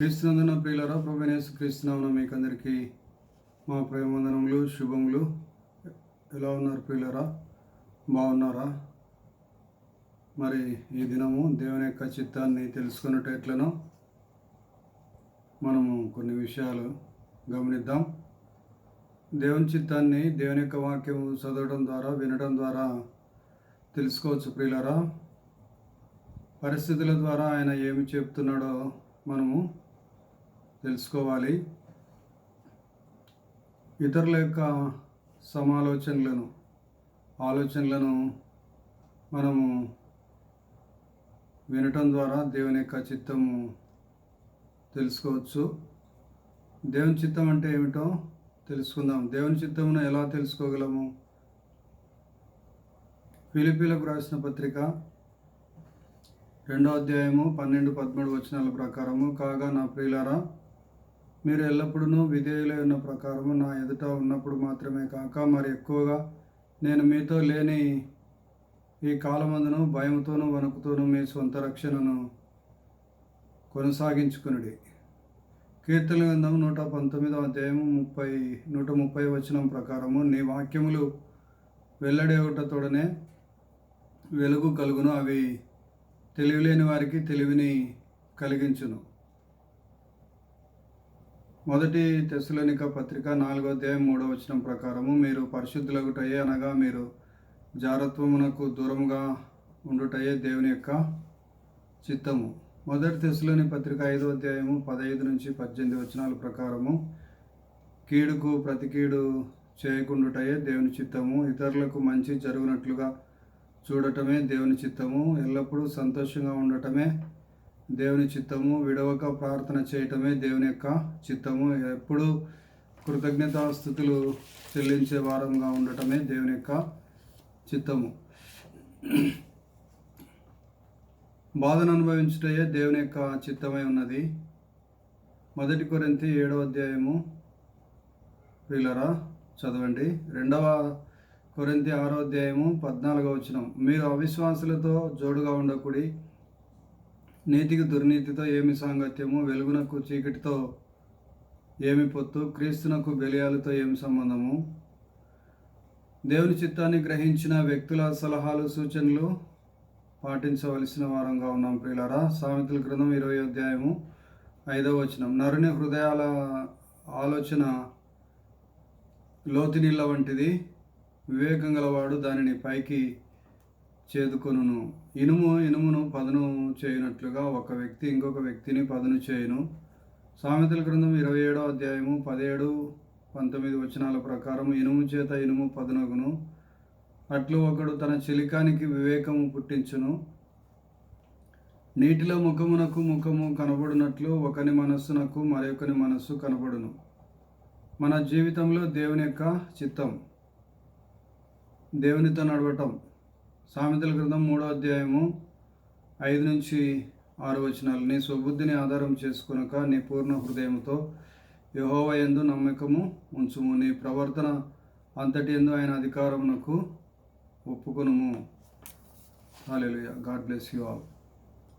క్రీస్తునందున ప్రియులరా ప్రభునేసు క్రీస్తునామన మీకు అందరికీ మా ప్రేమందనములు శుభములు. ఎలా ఉన్నారు ప్రియులరా? బాగున్నారా? మరి ఈ దినము దేవుని యొక్క చిత్తాన్ని తెలుసుకున్నట్టు మనము కొన్ని విషయాలు గమనిద్దాం. దేవుని చిత్తాన్ని దేవుని యొక్క వాక్యం చదవడం ద్వారా వినడం ద్వారా తెలుసుకోవచ్చు ప్రియులరా. పరిస్థితుల ద్వారా ఆయన ఏమి చెప్తున్నాడో మనము తెలుసుకోవాలి. ఇతరుల యొక్క సమాలోచనలను ఆలోచనలను మనము వినటం ద్వారా దేవుని యొక్క చిత్తము తెలుసుకోవచ్చు. దేవుని చిత్తం అంటే ఏమిటో తెలుసుకుందాం. దేవుని చిత్తమును ఎలా తెలుసుకోగలము? ఫిలిపీలకు రాసిన పత్రిక రెండో అధ్యాయము పన్నెండు పదమూడు వచనాల ప్రకారము. కాగా నా ప్రియులారా మీరు ఎల్లప్పుడూ విధేయులై ఉన్న ప్రకారము నా ఎదుట ఉన్నప్పుడు మాత్రమే కాక మరి ఎక్కువగా నేను మీతో లేని ఈ కాలమందును భయంతోనూ వణుకుతోనూ మీ సొంత రక్షణను కొనసాగించుకునుడి. కీర్తన గ్రంథం నూట పంతొమ్మిదవ అధ్యాయము ముప్పై నూట ముప్పై వచనం ప్రకారము నీ వాక్యములు వెల్లడేవుటతోడనే వెలుగు కలుగును అవి తెలివిలేని వారికి తెలివిని కలిగించును. మొదటి తెస్సులోనిక పత్రిక నాలుగో అధ్యాయం మూడో వచనం ప్రకారము మీరు పరిశుద్ధులగుటయే అనగా మీరు జారత్వమునకు దూరముగా ఉండుటయే దేవుని యొక్క చిత్తము. మొదటి తెస్సులోని పత్రిక ఐదో అధ్యాయము పదహైదు నుంచి పద్దెనిమిది వచనాల ప్రకారము కీడుకు ప్రతి కీడు చేయకుండుటయే దేవుని చిత్తము. ఇతరులకు మంచి జరుగునట్లుగా చూడటమే దేవుని చిత్తము. ఎల్లప్పుడూ సంతోషంగా ఉండటమే దేవుని చిత్తము విడవక ప్రార్థన చేయటమే దేవుని యొక్క చిత్తము. ఎప్పుడు కృతజ్ఞతాస్థుతులు చెల్లించే వారంగా ఉండటమే దేవుని యొక్క చిత్తము. బాధను అనుభవించుటయే దేవుని యొక్క చిత్తమై ఉన్నది. మొదటి కొరింతి ఏడవ అధ్యాయము. ప్రియులరా చదవండి. రెండవ కొరింతి ఆరో అధ్యాయము పద్నాలుగో వచనం. మీరు అవిశ్వాసులతో జోడుగా ఉండకుడి నీతికి దుర్నీతితో ఏమి సాంగత్యము? వెలుగునకు చీకటితో ఏమి పొత్తు? క్రీస్తునకు బెలియాలతో ఏమి సంబంధము? దేవుని చిత్తాన్ని గ్రహించిన వ్యక్తుల సలహాలు సూచనలు పాటించవలసిన వారంగా ఉన్నాం ప్రియులరా. సామెతల గ్రంథం ఇరవై అధ్యాయము ఐదవ వచనం. నరుని హృదయాల ఆలోచన లోతునీళ్ళ వంటిది. వివేకం గలవాడు దానిని పైకి చేదుకొనును. ఇనుము ఇనుమును పదును చేయనట్లుగా ఒక వ్యక్తి ఇంకొక వ్యక్తిని పదును చేయును. సామెతల గ్రంథం ఇరవై ఏడో అధ్యాయము పదిహేడు పంతొమ్మిది వచనాల ప్రకారం ఇనుము చేత ఇనుము పదునగును. అట్లు ఒకడు తన చిలికానికి వివేకము పుట్టించును. నీటిలో ముఖమునకు ముఖము కనబడినట్లు ఒకని మనస్సునకు మరొకని మనస్సు కనబడును. మన జీవితంలో దేవుని యొక్క చిత్తం దేవునితో నడవటం. సామెతల గ్రంథం మూడో అధ్యాయము ఐదు నుంచి ఆరు వచనాలు. నీ స్వబుద్ధిని ఆధారం చేసుకునక నీ పూర్ణ హృదయంతో యహోవ ఎందు నమ్మకము ఉంచుము. నీ ప్రవర్తన అంతటి ఎందు ఆయన అధికారమునకు ఒప్పుకొనుము. Hallelujah God bless you all